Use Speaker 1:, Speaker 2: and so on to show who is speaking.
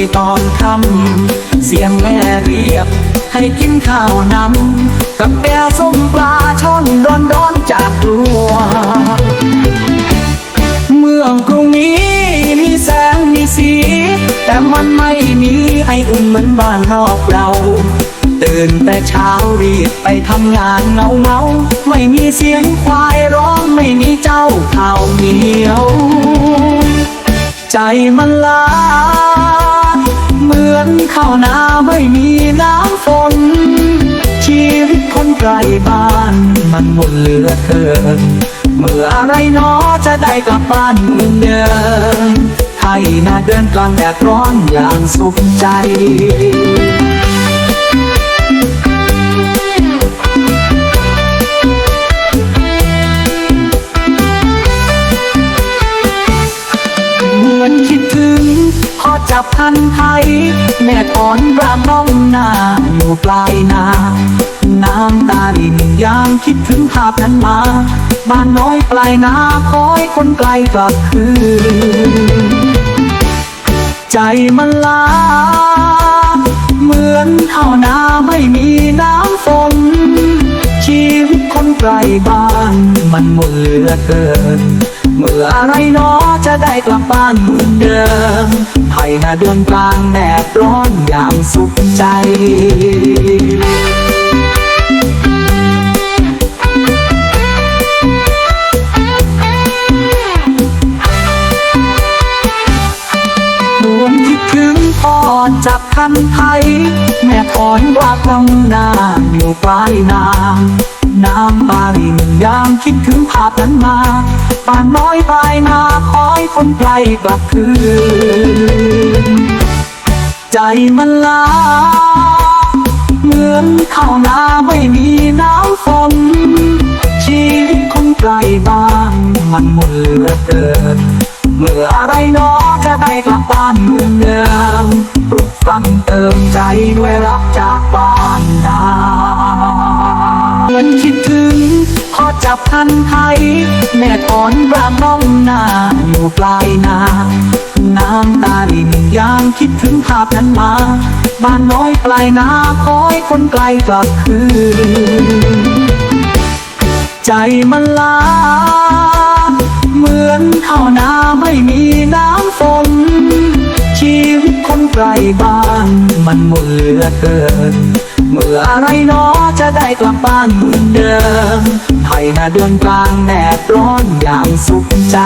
Speaker 1: ยตอนค่ำเสียงแม่เรียบให้กินข้าวนำกับแก้วส้มปลาช่อนร้อนร้อนจากครัว เมืองกรุงนี้มีแสงมีสี แต่มันไม่มีไออุ่นเหมือนบ้านนอกเราตื่นแต่เช้ารีบไปทำงานเงาเงาไม่มีเสียงควายร้องไม่มีเจ้าข่าวเหนียว ใจมันลา มือนข้าวนาไม่มีน้ำฝน ชีวิตคนไกลบ้าน มันหมดเหลือเกิน เมื่ออะไรน้อจะได้กลับบ้านเหมือนเดิมไทยนาเดินกลางแดดร้อนอย่างสุขใจ จับพันไทย แม่ถอนรามน้องนาอยู่ปลายนา น้ำตารินยามคิดถึงภาพนั้นมา บ้านน้อยปลายนาคอยคนไกลกลับคืน ใจมันลา เหมือนข้านาไม่มีน้ำฝน ชีวิตคนไกลบ้านมันหมดเหลือเกิน เมื่ออะไรหนอจะได้กลับบ้านเหมือนเดิมไทยนาเดือนกลางแดดร้อนอย่างสุขใจหวนคิดถึงพอจับคันไทย แม่ถอนว่าลงนาอยู่ปลายนา น้ำตารินยามคิดถึงภาพนั้นมาป่านน้อยปลายนาคอยคนไกลกลับคืน ใจมันลาเหมือนข้าวนาไม่มีน้ำฝนชีวิตคนไกลบ้านมันหมดเหลือเกินเมื่ออะไรหนอจะได้กลับบ้านเมือนเดิมปลุกฟังเติมใจด้วยรักจากบ้าน อนคิดถึงพอจับพันไทยแม่ถอนรามน้องนาอยู่ปลายนาน้ำตาลินยามคิดถึงภาพนั้นมา บ้านน้อยปลายนาคอยคนไกลกลับคืน ใจมันลา เหมือนข้าวนาไม่มีน้ำฝน ชีวิตคนไกลบ้านมันหมดเหลือเกิน เมื่ออะไรหนอ จะได้กลับบ้านเหมือนเดิมไทยนาเดือนกลางแดดร้อนอย่างสุขใจ